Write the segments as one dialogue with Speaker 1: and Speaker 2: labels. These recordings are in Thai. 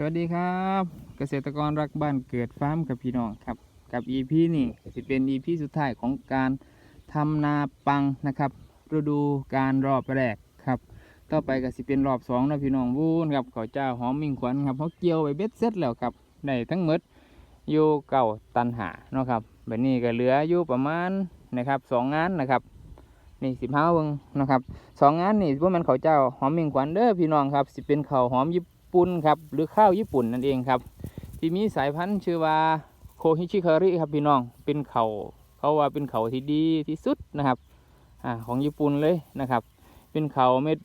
Speaker 1: สวัสดีครับ เกษตรกรรักบ้านเกิดฟาร์มกับพี่น้องครับ กับ EP นี่ก็สิเป็น EP สุดท้ายของการทำนาปังนะครับฤดูการรอบแรกครับ ต่อไปก็สิเป็นรอบสองนะพี่น้องวูนครับเขาวเจ้าหอมมิ่งขวัญครับเขาเกี่ยวไปเบ็ดเสร็จแล้วครับได้ทั้งหมดอยู่เก่าตันหาเนาะครับแบบนี้ก็เหลืออยู่ประมาณนะครับสองงานนะครับนี่สิบห้าเบิงนะครับสองงานนี่พว่ามันเขาเจ้าหอมมิ่งขวัญเด้อพี่น้องครับสิเป็นข้าหอมญี่ ปุ่นครับหรือข้าวญี่ปุ่นนั่นเองครับ ที่มีสายพันธุ์ชื่อว่าโคฮิชิคาริครับพี่น้องเป็นเขาเขาว่าเป็นเขาที่ดีที่สุดนะครับอ่าของญี่ปุ่นเลยนะครับ เป็นเขาเม็ด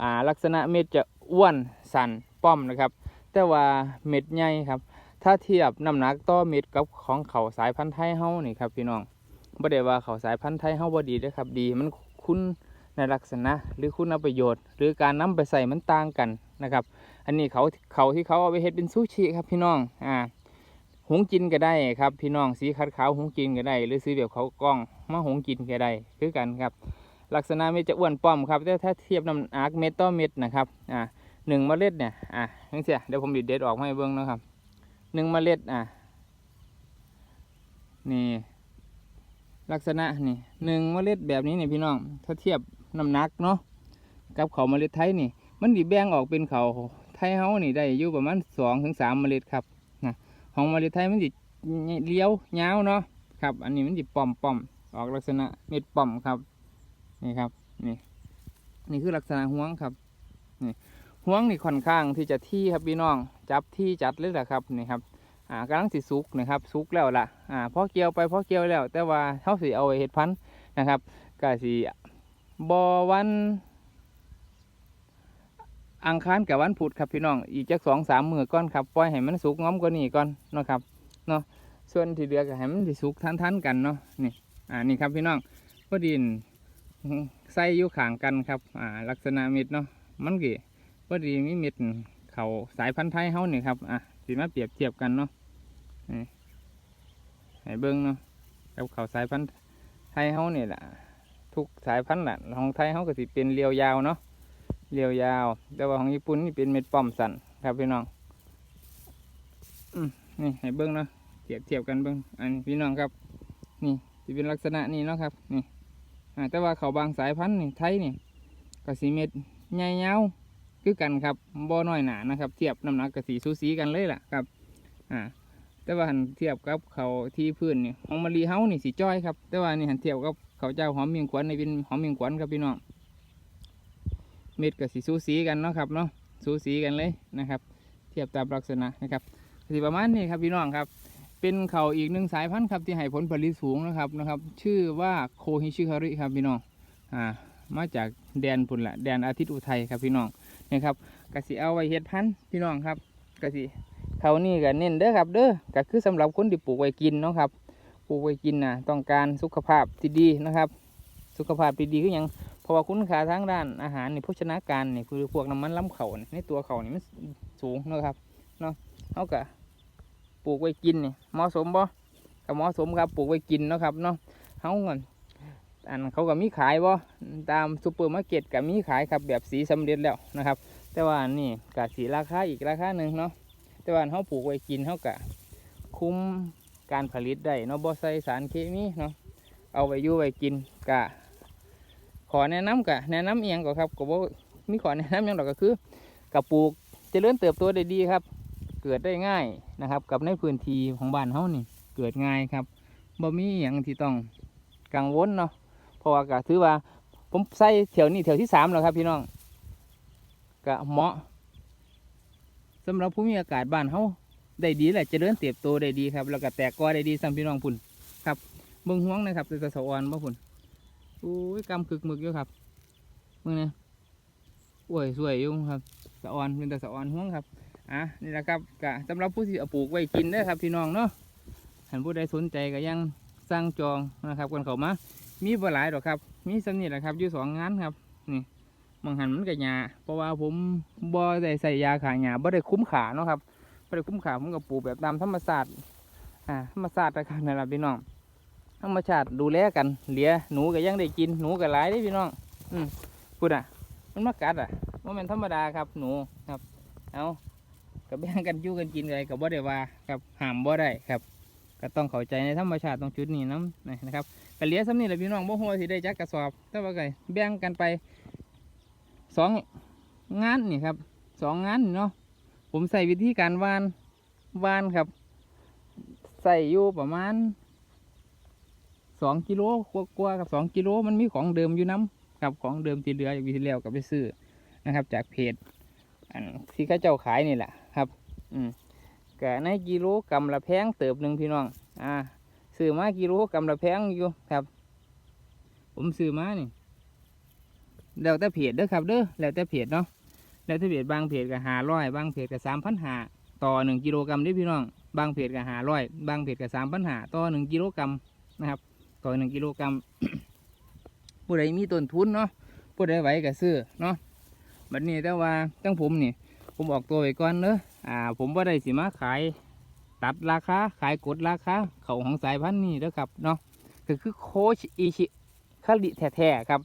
Speaker 1: อ่าลักษณะเม็ดจะอ้วนสันป้อมนะครับ แต่ว่าเม็ดใหญ่ครับ ถ้าเทียบน้ำหนักต่อเม็ดกับของเขาสายพันธุ์ไทยเฮานี่ครับพี่น้องบ่ได้ว่าเขาสายพันธุ์ไทยเฮาบ่ดีเด้อครับดีมันคุณในลักษณะหรือคุณประโยชน์ หรือการนำไปใส่มันต่างกันนะครับ อันนี้เขาเขาที่เขาเอาไปเฮ็ดเป็นซูชิครับพี่น้องอ่าหงกินก็ได้ครับ พี่น้องสีขาวขาวหงกินก็ได้ หรือซื้อแบบเขากล้องมาหงกินก็ได้คือกันครับ ลักษณะเม็ดจะอ้วนป้อมครับแต่ถ้าเทียบน้ำหนักเม็ดต่อเม็ดนะครับอ่าหนึ่งเมล็ดเนี่ยอ่าจังเสียเดี๋ยวผมดิดเด็ดออกให้เบิ่งนะครับหนึ่งเมล็ดอ่านี่ลักษณะนี่หนึ่งเมล็ดแบบนี้เนี่ยพี่น้องถ้าเทียบน้ำหนักเนาะกับเขาเมล็ดไทยนี่ มันดิแบ่งออกเป็นเขา ไทยเฮานี่ได้อยู่ประมาณสองถึงสามเมล็ดครับนะของเมล็ดไทยมันดิเลี้ยวยาเนาะครับ อันนี้มันดิป่อมป่อมออกลักษณะเม็ดป่อมครับนี่ครับนี่นี่คือลักษณะห่วงครับนี่ห่วงนี่ค่อนข้างที่จะที่ครับพี่น้องจับที่จัดเลยแหละครับนี่ครับอ่ากำลังสิสุกนะครับสุกแล้วล่ะอ่าพอเกี่ยวไปพอเกี่ยวแล้ว แต่ว่าเท่าสิเอาไปเห็ดพันธุ์นะครับก็สิบอวัน อังคารกับวันพุธครับพี่น้องอีกจักสองสามมือก่อนครับปล่อยให้มันสุกง้อมกว่านี้ก่อนเนาะครับเนาะส่วนที่เหลือก็ให้มันสุกทันทันกันเนาะนี่อ่านี่ครับพี่น้องพอดินใส่อยู่ขางกันครับอ่าลักษณะเม็ดเนาะมันกี่พอดีมีเม็ดเขาสายพันธุ์ไทยเฮานี่ครับอะสิมาเปรียบเทียบกันเนาะนี่ให้เบิ้งเนาะกับเขาสายพันธุ์ไทยเฮานี่แหละทุกสายพันธุ์แหละของไทยเฮาก็สิเป็นเรียวยาวเนาะ เรียวยาว แต่ว่าของญี่ปุ่นนี่เป็นเม็ดป้อมสันครับพี่น้องนี่ให้เบิ้งเนาะเทียบเทียบกันเบิ้งอันพี่น้องครับ นี่จะเป็นลักษณะนี้เนาะครับนี่แต่ว่าเขาบางสายพันธุ์นี่ไทยนี่ก็สีเม็ดใหญ่ยาวคือกันครับบ่น้อยหนานะครับ เทียบน้ำหนักกับสีสูสีกันเลยล่ะครับ อ่า แต่ว่าหันเทียบกับเขาที่พื้นนี่ของมะลีเฮานี่สีจ้อยครับ แต่ว่านี่หันเทียบกับเขาเจ้าหอมเมียงขวัญนี่เป็นหอมเมียงขวัญครับพี่น้อง เม็ดกับสีสูสีกันเนาะครับเนาะสูสีกันเลยนะครับ เทียบตามลักษณะนะครับสีประมาณนี้ครับพี่น้องครับ เป็นเขาอีกหนึ่งสายพันธุ์ครับที่ให้ผลผลิตสูงนะครับนะครับ ชื่อว่าโคฮิชิคาริครับพี่น้องอ่ามาจากแดนพุ่นละแดนอาทิตย์อุทัยครับพี่น้องนะครับกสิเอาไว้เฮ็ดพันธุ์พี่น้องครับกสิเขานี่ก็เน้นเด้อครับเด้อก็คือสำหรับคนที่ปลูกไว้กินเนาะครับปลูกไว้กินนะต้องการสุขภาพที่ดีนะครับ สุขภาพที่ดีก็ยัง เพราะว่าคุณค่าทางด้านอาหารนี่โภชนาการนี่คือพวกน้ำมันล้ำเขานี่ในตัวเขานี่มันสูงนะครับเนาะเขาก็ปลูกไว้กินนี่เหมาะสมบ่ก็เหมาะสมครับปลูกไว้กินนะครับเนาะเขาเงินอันเขาก็มีขายบ่ตามซูเปอร์มาร์เก็ตก็มีขายครับแบบสีสำเร็จแล้วนะครับ แต่ว่านี่ก็สีราคาอีกราคาหนึ่งเนาะแต่ว่าเขาปลูกไว้กินเขาก็คุ้มการผลิตได้เนาะบ่ใส่สารเคมีเนาะเอาไว้อยู่ไว้กินกะ ขอแนะนำกะแนะนำเอียงก่อนครับก็บอกมีขอแนะนำอย่างดอกก็คือกับปลูกเจริญเติบโตได้ดีครับ เกิดได้ง่ายนะครับ กับในพื้นที่ของบ้านเฮานี่เกิดง่ายครับบ่มีอย่างที่ต้องกังวลเนาะเพราะว่าก็ถือว่าผมใส่แถวนี้แถวที่สามแล้วครับ พี่น้องก็เหมาะสำหรับภูมิอากาศบ้านเฮาได้ดีแหละจะเจริญเติบโตได้ดีครับ แล้วก็แตกกอได้ดีซ้ำพี่น้องพุ่นครับเบิ่งห่วงนะครับเป็นตะสะอ่อนบ่พุ่น อ้ยกำคึกหมึกอยู่ครับมึงนี่ยโอ้ยสวยอยู่ครับสะออนเป็นแต่สะออนห่วงครับอะนี่แหละครับกะสำหรับผู้ที่เอาปลูกไว้กินเด้ครับพี่น้องเนาะหันผู้ใดสนใจก็ยังสร้างจองนะครับกันเขามามีบ่หลายดอกครับ มีสำนิดแหละครับอยู่สองงานครับนี่บางหันมันก็หยาเพราะว่าผมบ่ได้ใส่ยาขาหยาบ่ได้คุ้มขาเนาะครับบ่ได้คุ้มขาผมก็ปลูกแบบตามธรรมศาสตร์อ่าธรรมศาสตร์นะครับนั่นแหละพี่น้อง ธรรมชาติดูแลกันเหลียหนูก็ยังได้กินหนูก็หลายได้พี่น้อง อืมพูดอะ มันมากัดอะว่ามันธรรมดาครับหนูครับ เอาก็แบ่งกันยู่กันกินอะไรก็บ่ได้ว่าครับห้ามบ่ได้ครับ ก็ต้องเข้าใจในธรรมชาติตรงจุดนี้น้ำนะครับก็เหลี้ยซ้ำนี่แหละพี่น้องบ่ฮู้ว่าสิได้จักกระสอบแต่ว่าก็แบ่งกันไปสองงานนี่ครับสองงานนี่เนาะผมใส่วิธีการวานวานครับ ใส่อยู่ประมาณ สองกิโลกว่ากับสองกิโลมันมีของเดิมอยู่น้ำครับของเดิมที่เหลืออยู่ที่แล้วก็ไปซื้อนะครับ จากเพจอันที่เขาเจ้าขายนี่แหละครับ อืมก็ในกิโลกำละแพงเติบหนึ่งพี่น้อง อ่าซื้อมากิโลกำละแพงอยู่ครับ ผมซื้อมานี่แล้วแต่เพจเด้อครับเด้อแล้วแต่เพจเนาะแล้วแต่เพจบางเพจก็หาร้อยบางเพจก็สามพันหาต่อหนึ่งกิโลกรัมด้พี่น้อง บางเพจก็หาร้อยบางเพจก็สามพันหาต่อหนึ่งกิโลกรัมนะครับ ต่อหนึ่งกิโลกรัมผู้ใดมีต้นทุนเนาะผู้ใดไหวก็ซื้อเนาะบัดนี้แต่ว่าตั้งผมนี่ ผมออกตัวไว้ก่อนเนอะอ่า ผมว่าได้สิมาขายตัดราคาขายกดราคาเขาของสายพันธุ์นี่เด้อครับเนาะก็คือโคชอิชิคาริแท้ๆครับ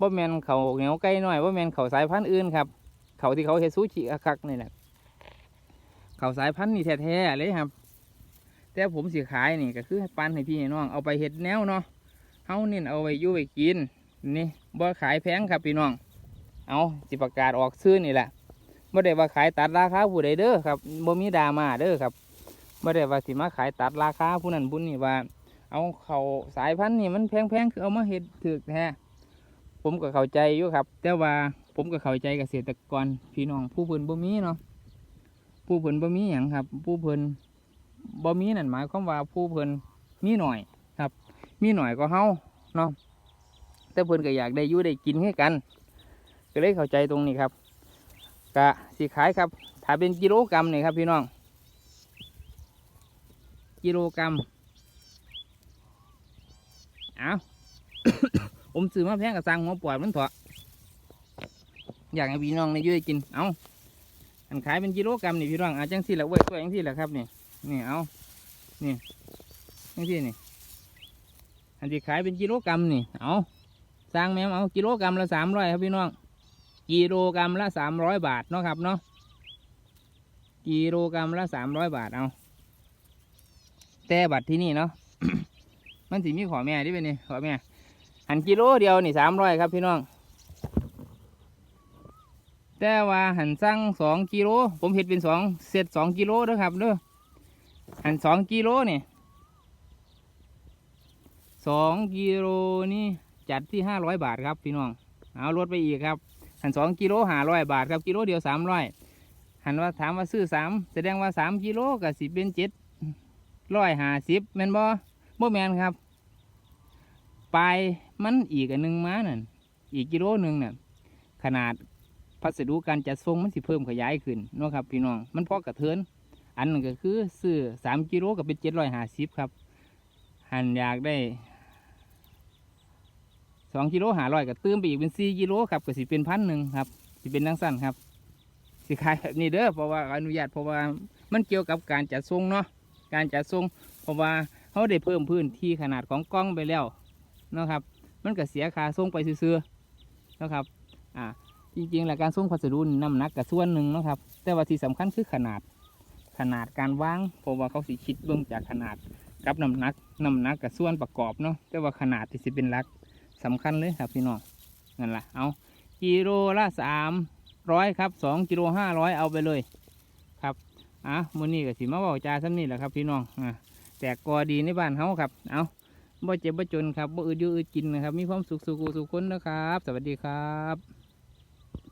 Speaker 1: ว่าแมนเขาเหนียวไก่น้อยว่าแมนเขาสายพันธุ์อื่นครับเขาที่เขาเฮซูชิคักนี่แหละเขาสายพันธุ์นี่แท้ๆเลยครับ แต่ผมสิขายนี่ก็คือปันให้พี่ให้น้องเอาไปเห็ดแนวเนาะเฮาเนี่เอาไว้อยู่ไว้กินนี่บ่ขายแพงครับพี่น้อง เอาสิประกาศออกซื้อนี่แหละบ่ได้ว่าขายตัดราคาผู้ใดเด้อครับบ่มีดราม่าเด้อครับบ่ได้ว่าสิมาขายตัดราคาผู้นั้นผู้นี้ว่า เอาเขาสายพันธุ์นี่มันแพงๆคือเอามาเฮ็ดถึกแท้ผมก็เข้าใจอยู่ครับ แต่ว่าผมก็เข้าใจเกษตรกรพี่น้องผู้เพิ่นบ่มีเนาะผู้เพิ่นบ่มีหยังครับ ผู้เพิ่น บ่มีนั่นหมายความว่าผู้เพิ่นมีหน่อยครับ มีหน่อยก็เฮาเนาะแต่เพิ่นก็อยากได้อยู่ได้กินให้กัน ก็เลยเข้าใจตรงนี้ครับกะสีขายครับถ้าเป็นกิโลกรัมนี่ครับพี่น้อง กิโลกรัมเอาผมซื้อมาแพงกับสั่งหัวปอดมันเถอะอยากให้พี่น้องในยื้อกินเอาอันขายเป็นกิโลกรัมนี่พี่น้องอาจังสี่ละเว้ยตัวจังสี่ละครับนี่ นี่เอานี่จังสี่นี่อันที่ขายเป็นกิโลกรัมนี่เอาสร้างแมวเอากิโลกรัมละสามร้อยครับพี่น้องกิโลกรัมละสามร้อยบาทเนาะครับเนาะกิโลกรัมละสามร้อยบาทเอาแต่บัตรที่นี่เนาะมันสิมีขอแม่ที่เป็นนี่ขอแม่หันกิโลเดียวนี่สามร้อยครับพี่น้องแต่ว่าหันสั่งสองกิโลผมเห็ดเป็นสองเศษสองกิโลเด้อครับเด้อ หันสองกิโลนี่สองกิโลนี่จัดที่ห้าร้อยบาทครับพี่น้อง เอาลดไปอีกครับหันสองกิโลห้าร้อยบาทครับกิโลเดียวสามร้อยหันว่าถามว่าซื้อสามแสดงว่าสามกิโลกับสิบเป็นเจ็ดร้อยห้าสิบแมนบ่บ่แมนครับปลายมันอีกอันหนึ่งมานั่นอีกกิโลหนึ่งน่ะขนาดพัสดุการจัดส่งมันสิเพิ่มขยายขึ้นนะครับพี่น้องมันพอกระเทิน อันนึงก็คือซื้อสามกิโลก็เป็นเจ็ดร้อยห้าสิบครับ หันอยากได้สองกิโลหาร้อยก็เติมไปอีกเป็นสี่กิโลครับก็สิเป็นพันหนึ่งครับสิเป็นนังสั้นครับสิขายแบบนี้เด้อเพราะว่าอนุญาตเพราะว่ามันเกี่ยวกับการจัดส่งเนาะการจัดส่งเพราะว่าเขาได้เพิ่มพื้นที่ขนาดของกล้องไปแล้วนะครับ มันก็เสียค่าส่งไปซื่อๆนะครับอ่าจริงๆแล้วการส่งพัสดุน้ำหนักกับส่วนหนึ่งนะครับ แต่ว่าที่สำคัญคือขนาด ขนาดการวางเพราะว่าเขาสิคิดเบื้องจากขนาดกับน้ำหนักน้ำหนักกับส่วนประกอบเนาะแต่ว่าขนาดที่สิเป็นลักสำคัญเลยครับพี่น้องนั่นแหละเอากิโลละสามร้อยครับสองกิโลห้าร้อยเอาไปเลยครับอะมื้อนี้ก็สิมาบอกจ่าซ้ำนี่แหละครับพี่น้องอะแต่กอดีในบ้านเฮาครับเอาบ่เจ็บบ่จนครับบ่อืดยืดกินนะครับ มีความสุขสุขสุขคนนะครับ สวัสดีครับ